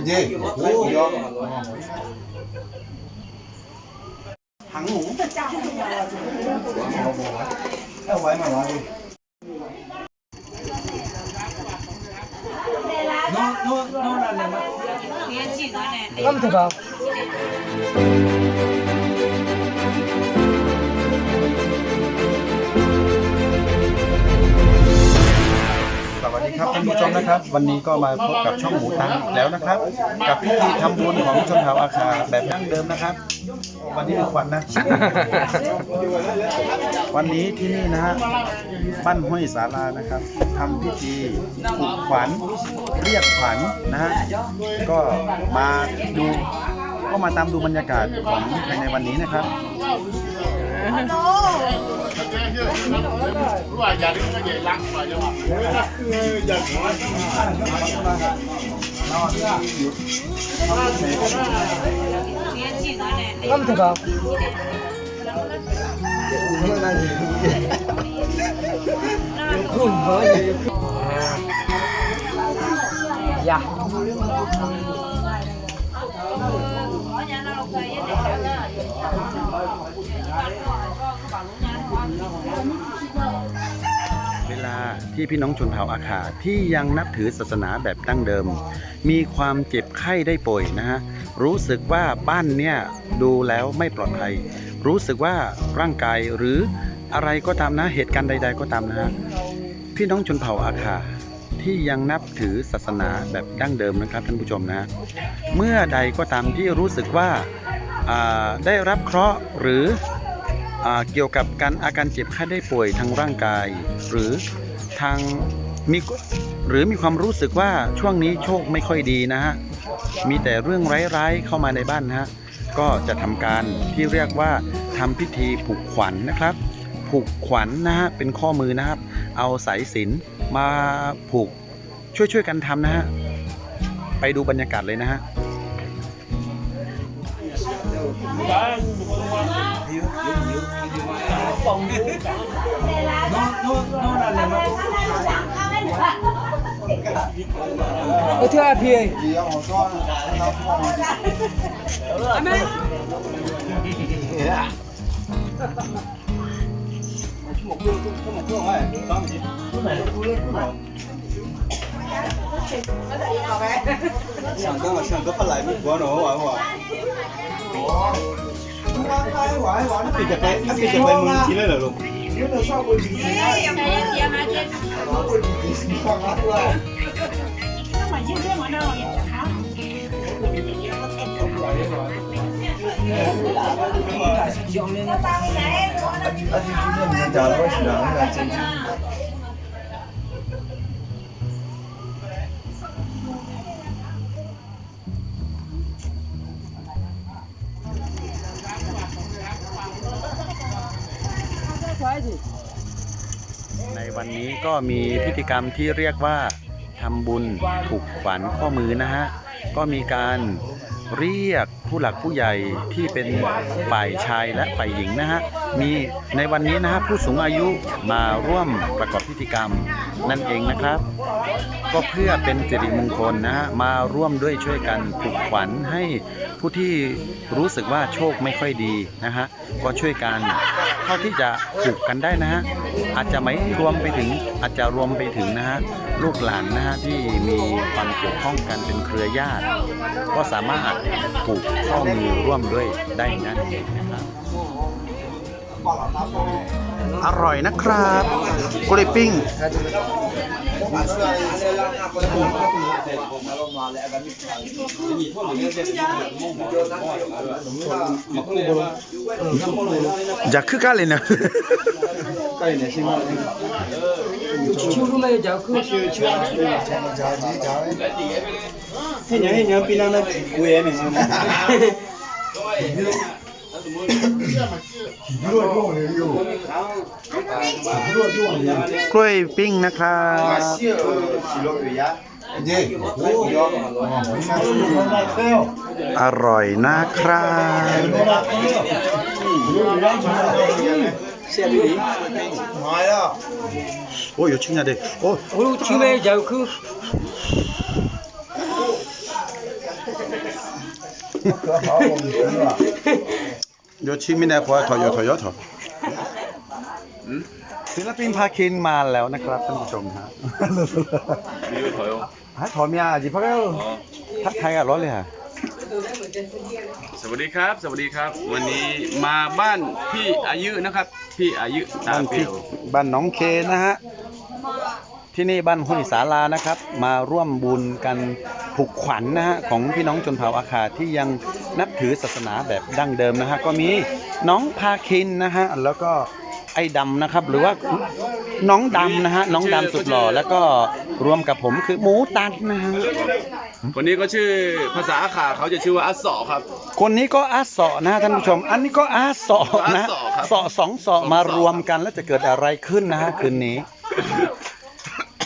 Dạ, gì cú vô thằng ngủ. Đâu vậy mà lại. Nó nó nó là làm không thể vào วันนี้ก็มาพบกับช่องหมูตังอีกแล้วนะครับ กับพิธีทำบุญของชนเผ่าอาคาแบบดั้งเดิมนะครับ วันนี้เป็นควันนะ วันนี้ที่นี่นะฮะบ้านห้วยสารานะครับทำพิธีปลุกขวัญเรียกขวัญนะฮะก็มาดูก็มาตามดูบรรยากาศของภายในวันนี้นะครับ Ngâm thật không? Hôm nay gì? Khủng với gì? Dạ. ที่พี่น้องชนเผ่าอาขาที่ยังนับถือศาสนาแบบดั้งเดิม มีความเจ็บไข้ได้ป่วยนะฮะรู้สึกว่าบ้านเนี่ยดูแล้วไม่ปลอดภัย รู้สึกว่าร่างกายหรืออะไรก็ตามนะเหตุการณ์ใด ๆ ก็ตามนะฮะพี่น้องชนเผ่าอาขาที่ยังนับถือศาสนาแบบดั้งเดิมนะครับท่านผู้ชมนะ เมื่อใดก็ตามที่รู้สึกว่าาได้รับเคราะห์หรืออเกี่ยวกับการอาการเจ็บไข้ได้ป่วยทางร่างกาย หรือ ทางมีหรือมีความรู้สึกว่าช่วงนี้โชคไม่ค่อยดีนะฮะ มีแต่เรื่องร้ายๆเข้ามาในบ้านนะฮะ ก็จะทำการที่เรียกว่าทำพิธีผูกขวัญนะครับ ผูกขวัญนะฮะเป็นข้อมือนะครับ เอาสายสิญจนมาผูกช่วยๆกันทำนะฮะ ไปดูบรรยากาศเลยนะฮะ vòng nó nó nó là là nó Ơ thưa à thì Anh ơi. Hãy subscribe cho kênh Ghiền Mì Gõ Để không bỏ lỡ những video hấp dẫn ปิดจะไปปิดจะไปเมืองจีนเลยเหรอลุง 那就今天你们家我是 ในวันนี้ก็มีพิธีกรรมที่เรียกว่าทำบุญผูกขวัญข้อมือนะฮะ ก็มีการเรียกผู้หลักผู้ใหญ่ที่เป็นฝ่ายชายและฝ่ายหญิงนะฮะ มีในวันนี้นะฮะผู้สูงอายุมาร่วมประกอบพิธีกรรม นั่นเองนะครับ ก็เพื่อเป็นสิริมงคลนะฮะมาร่วมด้วยช่วยกันผูกขวัญให้ผู้ที่รู้สึกว่าโชคไม่ค่อยดีนะฮะก็ช่วยกันเท่าที่จะผูกกันได้นะฮะอาจจะไม่รวมไปถึงอาจจะรวมไปถึงนะฮะลูกหลานนะฮะที่มีความเกี่ยวข้องกันเป็นเครือญาติ ก็สามารถผูกข้อมือร่วมด้วยได้นั่นเองนะครับ อร่อยนะครับกุลิปิ้งอยากคือกันเลยนะ Churu mai jaku. ให้ยังให้ยังปีนั้นกูเองเนี่ย กล้วยปิ้งนะครับอร่อยนะครับโอ้ยชิงนะเด็กโอ้ยชิงเลยเจ้าคือ โยชิมินาควาทอยอทอยอทอศิลปินพาคินมาแล้วนะครับท่านผู้ชมฮะ 리얼 더 요. ฮะถอยเมียจิพักเอ้ว 어. ทักไทยอะร้อนเลยฮะ สวัสดีครับ สวัสดีครับ วันนี้มาบ้านพี่อายุนะครับ พี่อายุบ้านพี่บ้านน้องเคนะฮะ ที่นี่บ้านห้วยสาลานะครับ มาร่วมบุญกันผูกขวัญนะฮะของพี่น้องชนเผ่าอาคาที่ยังนับถือศาสนาแบบดั้งเดิมนะฮะก็มีน้องพาคินนะฮะแล้วก็ไอ้ดำนะครับ หรือว่าน้องดำนะฮะน้องดำสุดหล่อแล้วก็รวมกับผมคือหมูตันนะฮะคนนี้ก็ชื่อภาษาอาขาเขาจะชื่อว่าอัสสอครับ คนนี้ก็อาเสาะนะฮะท่านผู้ชม อันนี้ก็อาเสาะนะอาเสาะครับเสาะสองเสาะมารวมกันแล้วจะเกิดอะไรขึ้นนะฮะคืนนี้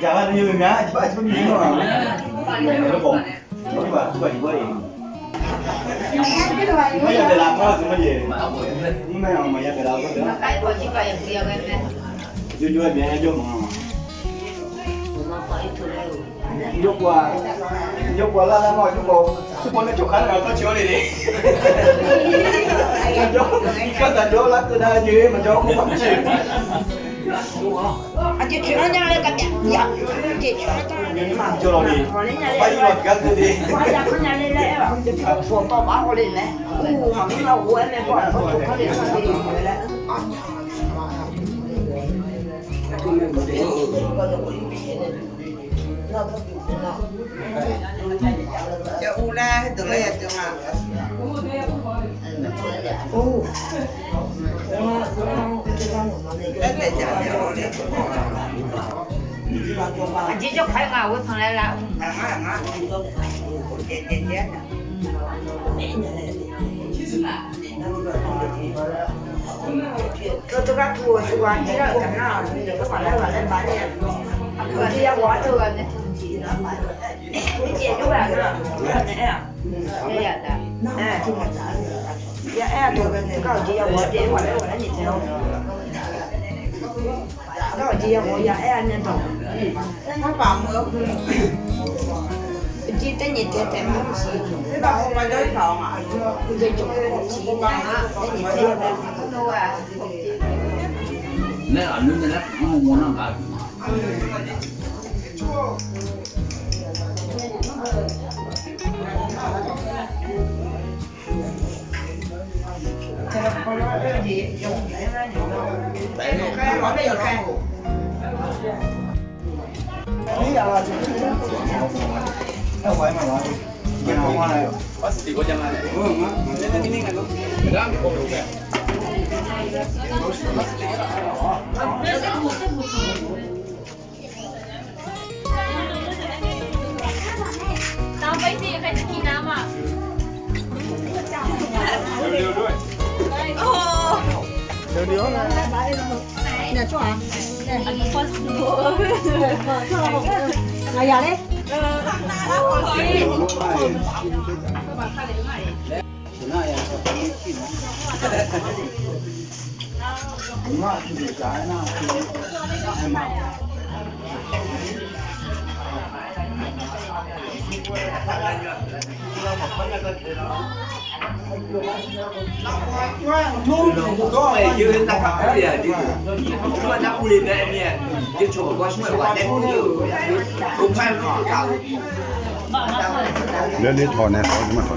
Jangan nyuruhnya, cepat cepat nyuruh. Coba, coba, coba ya. Mày giờ để làm thôi, mày về. Nhưng mà mày giờ để làm thôi. Cái của chị phải em kia cái này. Vui vui mẹ vô mà. Nyokwa Nyokwa la la moi nyokwa Supone chokana na ta chiole ni Kajo kajo la tu da je ma jo ko pa chi Aje kira nya le ka ya Aje kira ta le ma jo lo ni Pa yo lo ka tu ni Pa ya ka nya le le ba Je ka so to ba ko le le Ku ma ni la wo le ba ko ka le sa ni le Ah Hãy subscribe cho kênh Ghiền Mì Gõ Để không bỏ lỡ những video hấp dẫn จะอูแลให้ตัวเลยจังอ่ะโอ้แล้วเลยจะเดี๋ยวเลย俺这就开俺我上来了。俺俺俺，姐姐姐。这这个土是吧？你这干啥？你这个完了完了完了。可是要我这个那成绩呢，你解决不了这，哎呀，哎呀的，哎，也哎都搞这要我这我来我来你这样，搞这要我也哎那种，嗯，那他把我，记得你这这么些，你把我们都搞嘛，你这种钱啊，那你这个都啊，那俺们那那我们那干。Pasti gua jangan. Oh, enggak. Ini gini kan lu. Enggak, gua udah. Pasti. có mày chưa ta gặp cái gì à chứ chúng ta đã quy định em nha chứ chỗ có chúng mày gọi đẹp như cũng phải họ cả เรื่องนี้ถอนนะเขาจะมา Mày dư ta khóc gì à chứ Chúng anh đã u liền em nha Chứ cho một quá chúng mày quá đẹp như Cũng phải nó cả Lên đi thò nè, thò chứ mà thò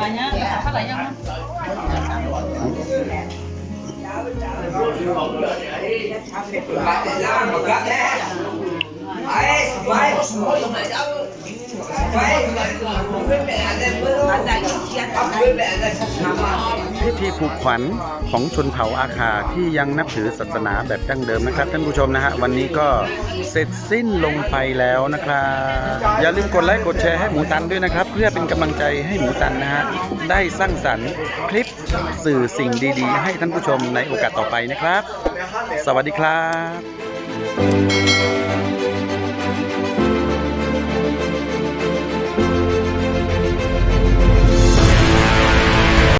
Hãy subscribe cho kênh Ghiền Mì Gõ Để không bỏ lỡ những video hấp dẫn พิธีผูกขวัญของชนเผ่าอาคาที่ยังนับถือศาสนาแบบดั้งเดิมนะครับ ท่านผู้ชมนะฮะวันนี้ก็เสร็จสิ้นลงไปแล้วนะครับอย่าลืมกดไลค์กดแชร์ให้หมูตันด้วยนะครับ เพื่อเป็นกำลังใจให้หมูตันนะฮะได้สร้างสรรค์คลิปสื่อสิ่งดีๆ ให้ท่านผู้ชมในโอกาสต่อไปนะครับ สวัสดีครับ